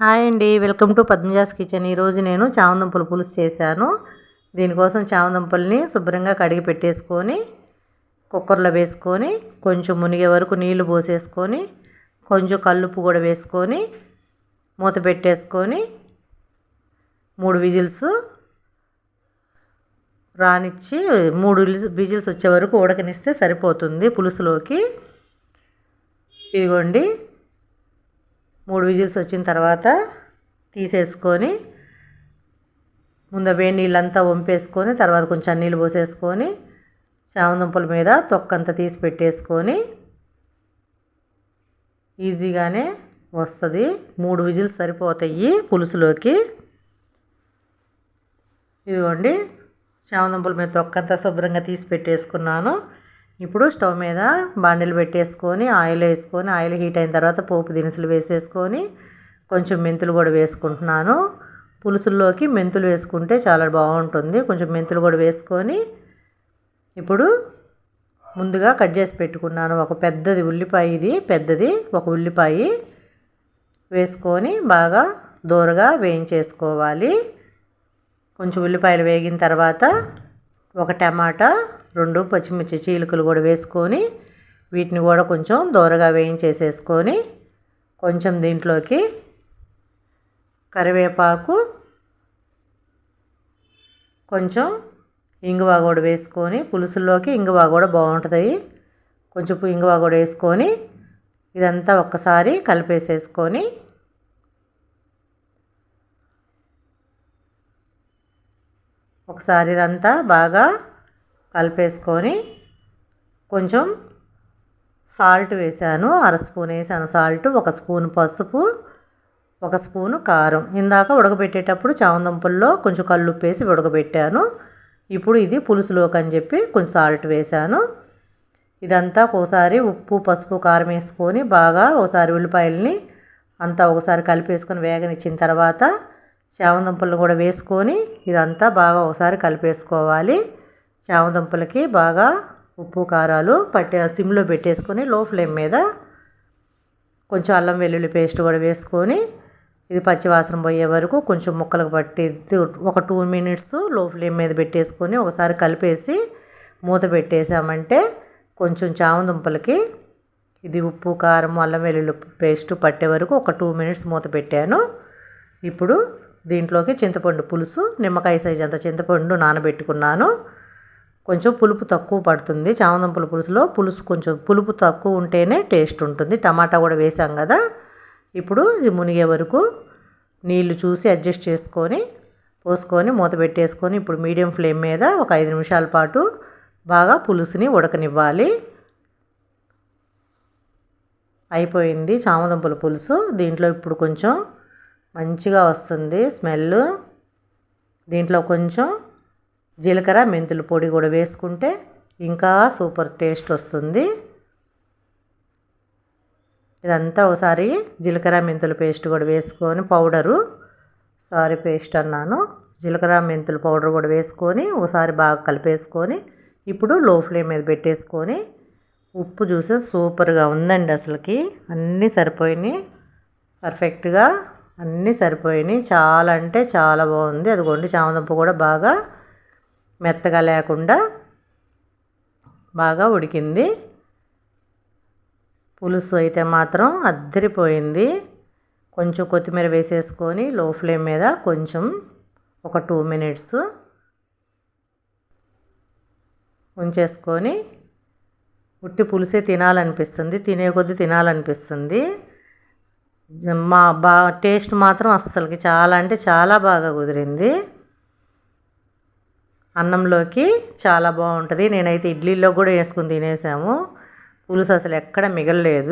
Hi అండి. Welcome to Padmaja's kitchen. ఈరోజు నేను చామదుంపలు పులుసు చేశాను. దీనికోసం చామదుంపల్ని శుభ్రంగా కడిగి పెట్టేసుకొని కుక్కర్లో వేసుకొని కొంచెం మునిగే వరకు నీళ్ళు పోసేసుకొని కొంచెం కల్లుప్పు కూడా వేసుకొని మూత పెట్టేసుకొని మూడు విజిల్స్ రానిచ్చి మూడు విజిల్స్ వచ్చే వరకు ఉడకనిస్తే సరిపోతుంది పులుసులోకి. ఇదిగోండి. మూడు విజిల్స్ వచ్చిన తర్వాత తీసేసుకొని ముందు వేడి నీళ్ళంతా వంపేసుకొని తర్వాత కొంచెం నీళ్ళు పోసేసుకొని చామదుంపల మీద తొక్కంతా తీసి పెట్టేసుకొని ఈజీగానే వస్తుంది. మూడు విజిల్స్ సరిపోతాయి పులుసులోకి. ఇదిగోండి చామదుంపల మీద తొక్కంతా శుభ్రంగా తీసి పెట్టేసుకున్నాను. ఇప్పుడు స్టవ్ మీద బాండిలు పెట్టేసుకొని ఆయిల్ వేసుకొని ఆయిల్ హీట్ అయిన తర్వాత పోపు దినుసులు వేసేసుకొని కొంచెం మెంతులు కూడా వేసుకుంటున్నాను. పులుసుల్లోకి మెంతులు వేసుకుంటే చాలా బాగుంటుంది. కొంచెం మెంతులు కూడా వేసుకొని ఇప్పుడు ముందుగా కట్ చేసి పెట్టుకున్నాను. ఒక పెద్దది ఉల్లిపాయ ఇది పెద్దది ఒక ఉల్లిపాయ. వేసుకొని బాగా దూరగా వేయించేసుకోవాలి. కొంచెం ఉల్లిపాయలు వేగిన తర్వాత ఒక టమాటా రెండు పచ్చిమిర్చి చీలికలు కూడా వేసుకొని వీటిని కూడా కొంచెం దూరగా వేయించేసేసుకొని కొంచెం దీంట్లోకి కరివేపాకు కొంచెం ఇంగువ కూడా వేసుకొని పులుసుల్లోకి ఇంగువ కూడా బాగుంటుంది. కొంచెం ఇంగువ కూడా వేసుకొని ఇదంతా ఒక్కసారి కలిపేసేసుకొని ఒకసారి ఇదంతా బాగా కలిపేసుకొని కొంచెం సాల్ట్ వేసాను. అర స్పూన్ వేసాను సాల్ట్ ఒక స్పూన్ పసుపు ఒక స్పూను కారం. ఇందాక ఉడకబెట్టేటప్పుడు చామదుంపల్లో కొంచెం కల్లుప్పు వేసి ఉడకబెట్టాను. ఇప్పుడు ఇది పులుసులోకి అని చెప్పి కొంచెం సాల్ట్ వేసాను. ఇదంతా ఒకసారి ఉప్పు పసుపు కారం వేసుకొని బాగా ఒకసారి ఉల్లిపాయలని అంతా ఒకసారి కలిపేసుకొని వేగనిచ్చిన తర్వాత చామదుంపలు కూడా వేసుకొని ఇదంతా బాగా ఒకసారి కలిపేసుకోవాలి. చామదుంపలకి బాగా ఉప్పు కారాలు పట్టే సిమ్లో పెట్టేసుకొని లో ఫ్లేమ్ మీద కొంచెం అల్లం వెల్లుల్లి పేస్ట్ కూడా వేసుకొని ఇది పచ్చివాసన పోయే వరకు కొంచెం ముక్కలకు పట్టి ఒక టూ మినిట్స్లో ఫ్లేమ్ మీద పెట్టేసుకొని ఒకసారి కలిపేసి మూత పెట్టేసామంటే కొంచెం చామదుంపలకి ఇది ఉప్పు కారం అల్లం వెల్లుల్లి పేస్ట్ పట్టే వరకు ఒక టూ మినిట్స్ మూత పెట్టాను. ఇప్పుడు దీంట్లోకి చింతపండు పులుసు నిమ్మకాయ సైజ్ అంత చింతపండు నానబెట్టుకున్నాను. కొంచెం పులుపు తక్కువ పడుతుంది. చామదుంపల పులుసులో పులుసు కొంచెం పులుపు తక్కువ ఉంటేనే టేస్ట్ ఉంటుంది. టమాటా కూడా వేసాం కదా. ఇప్పుడు ఇది మునిగే వరకు నీళ్ళు చూసి అడ్జస్ట్ చేసుకొని పోసుకొని మూత పెట్టేసుకొని ఇప్పుడు మీడియం ఫ్లేమ్ మీద ఒక ఐదు నిమిషాల పాటు బాగా పులుసుని ఉడకనివ్వాలి. అయిపోయింది చామదుంపల పులుసు. దీంట్లో ఇప్పుడు కొంచెం మంచిగా వస్తుంది స్మెల్. దీంట్లో కొంచెం జీలకర్ర మెంతుల పొడి కూడా వేసుకుంటే ఇంకా సూపర్ టేస్ట్ వస్తుంది. ఇదంతా ఒకసారి జీలకర్ర మెంతుల పేస్ట్ కూడా వేసుకొని పౌడరు. సారీ పేస్ట్ అన్నాను. జీలకర్ర మెంతుల పౌడర్ కూడా వేసుకొని ఒకసారి బాగా కలిపేసుకొని ఇప్పుడు లో ఫ్లేమ్ మీద పెట్టేసుకొని ఉప్పు చూసి సూపర్గా ఉందండి అసలుకి. అన్నీ సరిపోయినాయి. పర్ఫెక్ట్గా అన్నీ సరిపోయినాయి. చాలా అంటే చాలా బాగుంది. అదిగోండి చామదుంప కూడా బాగా మెత్తగా లేకుండా బాగా ఉడికింది. పులుసు అయితే మాత్రం అద్దరిపోయింది. కొంచెం కొత్తిమీర వేసేసుకొని లో ఫ్లేమ్ మీద కొంచెం ఒక టూ మినిట్స్ ఉంచేసుకొని ఉట్టి పులుసే తినాలనిపిస్తుంది తినే కొద్దీ తినాలనిపిస్తుంది. మా బా టేస్ట్ మాత్రం అస్సలకి చాలా అంటే చాలా బాగా కుదిరింది. అన్నంలోకి చాలా బాగుంటుంది. నేనైతే ఇడ్లీలో కూడా వేసుకుని తినేసాము. పులుసు అసలు ఎక్కడ మిగలలేదు.